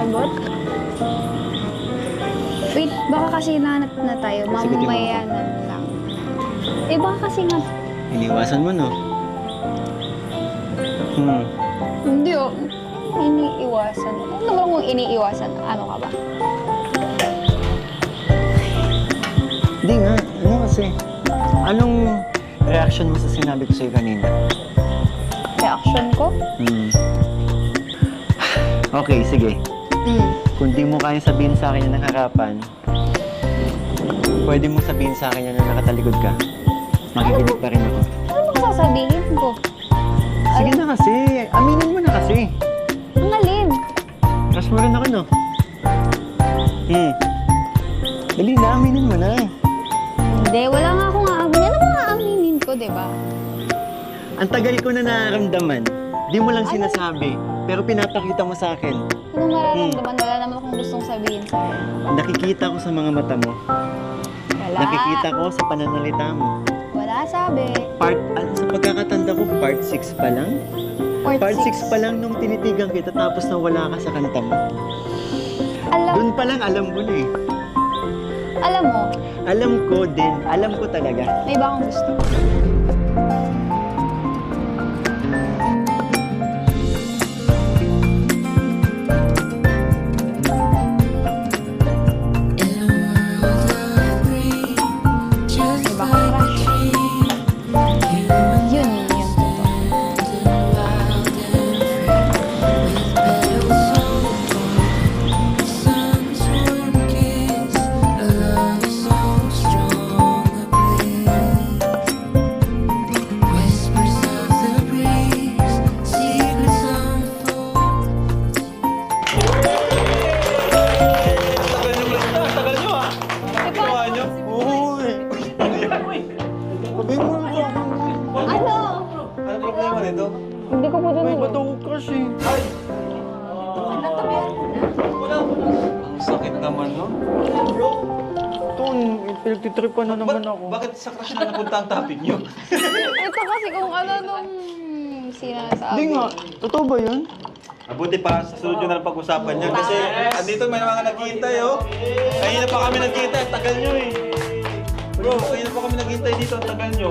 sagot? Wait, baka kasi nanat na tayo. Mamamayanan lang. Eh, baka kasi nga... Iniwasan mo, no? Hmm. Hindi oh. Iniiwasan. Ano naman kung iniiwasan? Ano ka ba? Hindi nga. Ano kasi? Anong reaction mo sa sinabi ko sa'yo kanina? Reaction ko? Hmm. Okay, sige. Hmm. Kung di mo kaya sabihin sa akin yan ng harapan, pwede mo sabihin sa akin na nakatalikod ka. Makikinig pa rin ako. Ano ba sasabihin ko? Sige na kasi. Aminin mo na kasi. Ang alin? Crush mo rin ako, no? Hmm. Dali na, aminin mo na. Hindi, wala nga akong aamin. Ano ba aaminin ko, di ba? Ang tagal ko na nararamdaman. Di mo lang sinasabi, pero pinapakita mo sa akin. Anong nararamdaman? Wala naman akong gustong sabihin sa'yo. Nakikita ko sa mga mata mo. Wala. Nakikita ko sa pananalita mo. Wala sabi. Part, ano, sa pagkakatanda ko, part 6 pa lang. Part, Part six. 6 pa lang nung tinitigan kita tapos nawala ka sa kanta mo. Alam, Doon pa lang alam ko na eh. alam mo, Alam ko din. Alam ko talaga. may iba akong gusto. Problema nito? Hindi ko po May dinig. ba't ako crush eh? Ang sakit naman, no? Ton, pinagtitripan na naman ako. Bakit sa crush na napunta ang topic nyo? Ito kasi kung ano nung sinasabi. Hindi nga. Totoo ba yun? Mabuti pa, sa sunod nyo na lang pag-usapan yan. Kasi andito may mga naghihintay, oh. Kanina pa kami naghihintay, ang tagal nyo eh. Bro, kanina pa kami naghihintay dito, tagal nyo.